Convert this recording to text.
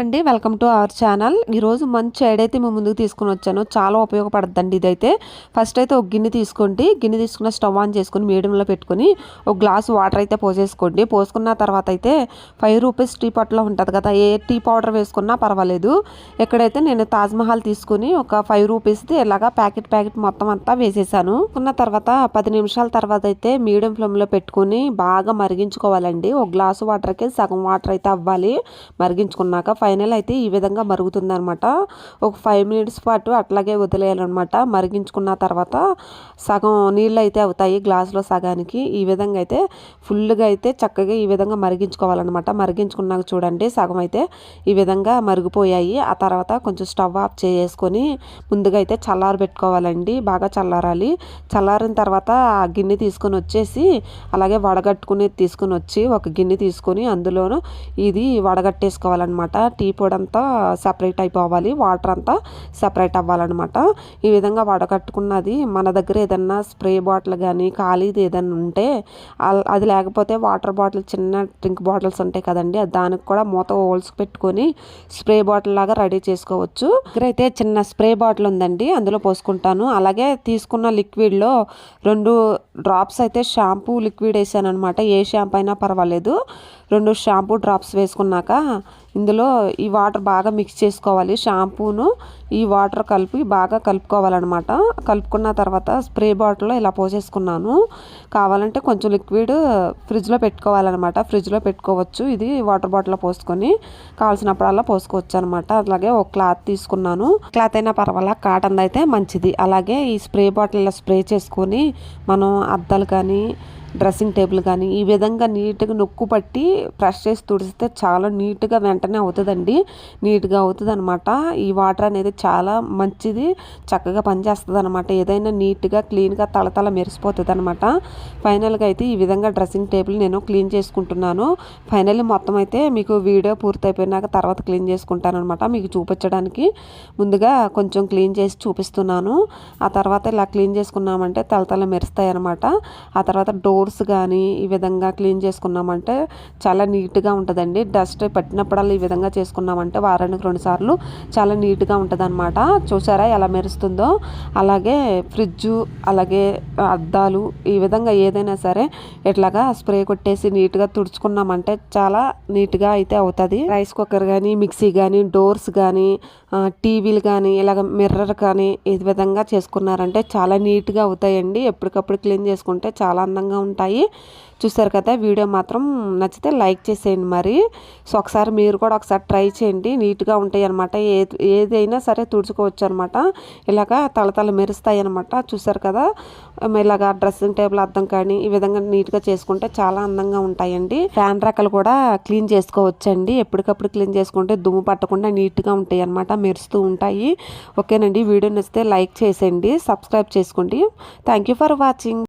అండి welcome to our channel. ఈరోజు మంచి ఏడైతే మేము ముందుకు తీసుకుని వచ్చానో. చాలా ఉపయోగపడద్దండి ఇదైతే. ఫస్ట్ అయితే ఒక గిన్నె తీసుకోండి. గిన్నె తీసుకున్న స్టవ్ ఆన్ చేసుకుని మీడియంలో పెట్టుకుని ఒక గ్లాస్ వాటర్ అయితే పోసేసుకోండి. పోసుకున్న తర్వాత అయితే ఫైవ్ రూపీస్ టీ పాట్లో ఉంటుంది కదా ఏ టీ పౌడర్ వేసుకున్నా పర్వాలేదు. ఎక్కడైతే నేను తాజ్మహల్ తీసుకుని ఒక ఫైవ్ రూపీస్ది ఇలాగా ప్యాకెట్ ప్యాకెట్ మొత్తం అంతా వేసేసాను. ఉన్న తర్వాత పది నిమిషాల తర్వాత అయితే మీడియం ఫ్లేమ్లో పెట్టుకుని బాగా మరిగించుకోవాలండి. ఒక గ్లాసు వాటర్కి సగం వాటర్ అయితే అవ్వాలి. మరిగించుకున్నాక ఫైనల్ అయితే ఈ విధంగా మరుగుతుందనమాట ఒక ఫైవ్ మినిట్స్ పాటు అట్లాగే వదిలేయాలన్నమాట. మరిగించుకున్న తర్వాత సగం నీళ్ళు అయితే అవుతాయి గ్లాసులో సగానికి. ఈ విధంగా అయితే ఫుల్గా అయితే చక్కగా ఈ విధంగా మరిగించుకోవాలన్నమాట. మరిగించుకున్నాక చూడండి సగం అయితే ఈ విధంగా మరిగిపోయాయి. ఆ తర్వాత కొంచెం స్టవ్ ఆఫ్ చేసుకొని ముందుగా అయితే చల్లారి పెట్టుకోవాలండి. బాగా చల్లారాలి. చల్లారిన తర్వాత ఆ గిన్నె తీసుకొని వచ్చేసి అలాగే వడగట్టుకుని తీసుకొని వచ్చి ఒక గిన్నె తీసుకొని అందులోనూ ఇది వడగట్టేసుకోవాలన్నమాట. టీ పొడి అంతా సపరేట్ అయిపోవాలి వాటర్ అంతా సపరేట్ అవ్వాలన్నమాట. ఈ విధంగా వడకట్టుకున్నది మన దగ్గర ఏదన్నా స్ప్రే బాటిల్ కానీ ఖాళీది ఏదన్నా ఉంటే అది లేకపోతే వాటర్ బాటిల్ చిన్న డ్రింక్ బాటిల్స్ ఉంటాయి కదండి దానికి కూడా మూత హోల్స్ పెట్టుకొని స్ప్రే బాటిల్ లాగా రెడీ చేసుకోవచ్చు. దగ్గర అయితే చిన్న స్ప్రే బాటిల్ ఉందండి అందులో పోసుకుంటాను. అలాగే తీసుకున్న లిక్విడ్లో రెండు డ్రాప్స్ అయితే షాంపూ లిక్విడ్ వేసాను అనమాట ఏ షాంపూ అయినా పర్వాలేదు. రెండు షాంపూ డ్రాప్స్ వేసుకున్నాక ఇందులో ఈ వాటర్ బాగా మిక్స్ చేసుకోవాలి. షాంపూను ఈ వాటర్ కలిపి బాగా కలుపుకోవాలన్నమాట. కలుపుకున్న తర్వాత స్ప్రే బాటిల్లో ఇలా పోసేసుకున్నాను. కావాలంటే కొంచెం లిక్విడ్ ఫ్రిడ్జ్లో పెట్టుకోవాలన్నమాట. ఫ్రిడ్జ్లో పెట్టుకోవచ్చు. ఇది వాటర్ బాటిల్లో పోసుకొని కావాల్సినప్పుడల్లా పోసుకోవచ్చు అనమాట అలాగే ఒక క్లాత్ తీసుకున్నాను. క్లాత్ అయినా పర్వాలా కాటన్ అయితే మంచిది. అలాగే ఈ స్ప్రే బాటిల్లో స్ప్రే చేసుకొని మనం అద్దాలు కానీ డ్రెస్సింగ్ టేబుల్ కానీ ఈ విధంగా నీట్గా నొక్కు పట్టి ప్రెష్ చేసి తుడిస్తే చాలా నీట్గా వెంటనే అవుతుందండి. నీట్గా అవుతుంది అనమాట ఈ వాటర్ అనేది చాలా మంచిది. చక్కగా పనిచేస్తుంది అనమాట ఏదైనా నీట్గా క్లీన్గా తలతల మెరిసిపోతుంది అనమాట ఫైనల్గా అయితే ఈ విధంగా డ్రెస్సింగ్ టేబుల్ నేను క్లీన్ చేసుకుంటున్నాను. ఫైనల్లీ మొత్తం అయితే మీకు వీడియో పూర్తయిపోయినాక తర్వాత క్లీన్ చేసుకుంటాను అనమాట మీకు చూపించడానికి ముందుగా కొంచెం క్లీన్ చేసి చూపిస్తున్నాను. ఆ తర్వాత ఇలా క్లీన్ చేసుకున్నామంటే తలతల మెరుస్తాయి అనమాట ఆ తర్వాత డోర్ డోర్స్ కానీ ఈ విధంగా క్లీన్ చేసుకున్నామంటే చాలా నీట్గా ఉంటుందండి. డస్ట్ పట్టినప్పుడల్లా ఈ విధంగా చేసుకున్నామంటే వారానికి రెండుసార్లు చాలా నీట్గా ఉంటుంది అనమాట చూసారా ఎలా మెరుస్తుందో? అలాగే ఫ్రిడ్జ్ అలాగే అద్దాలు ఈ విధంగా ఏదైనా సరే ఇట్లాగా స్ప్రే కొట్టేసి నీట్గా తుడుచుకున్నామంటే చాలా నీట్గా అయితే అవుతుంది. రైస్ కుక్కర్ కానీ మిక్సీ కానీ డోర్స్ కానీ టీవీలు కానీ ఇలాగ మిర్రర్ కానీ ఈ విధంగా చేసుకున్నారంటే చాలా నీట్గా అవుతాయండి. ఎప్పటికప్పుడు క్లీన్ చేసుకుంటే చాలా అందంగా ఉంటాయి. చూసారు కదా వీడియో మాత్రం నచ్చితే లైక్ చేసేయండి మరి. సో ఒకసారి మీరు కూడా ఒకసారి ట్రై చేయండి. నీట్గా ఉంటాయి అనమాట ఏ ఏదైనా సరే తుడుచుకోవచ్చు అనమాట ఇలాగా తలతల మెరుస్తాయి అనమాట చూసారు కదా ఇలాగా డ్రెస్సింగ్ టేబుల్ అద్దం కానీ ఈ విధంగా నీట్గా చేసుకుంటే చాలా అందంగా ఉంటాయండి. ఫ్యాన్ రకాలు కూడా క్లీన్ చేసుకోవచ్చండి. ఎప్పటికప్పుడు క్లీన్ చేసుకుంటే దుమ్ము పట్టకుండా నీట్గా ఉంటాయి అనమాట మెరుస్తూ ఉంటాయి. ఓకేనండి వీడియో నచ్చితే లైక్ చేసేయండి సబ్స్క్రైబ్ చేసుకోండి. Thank for watching.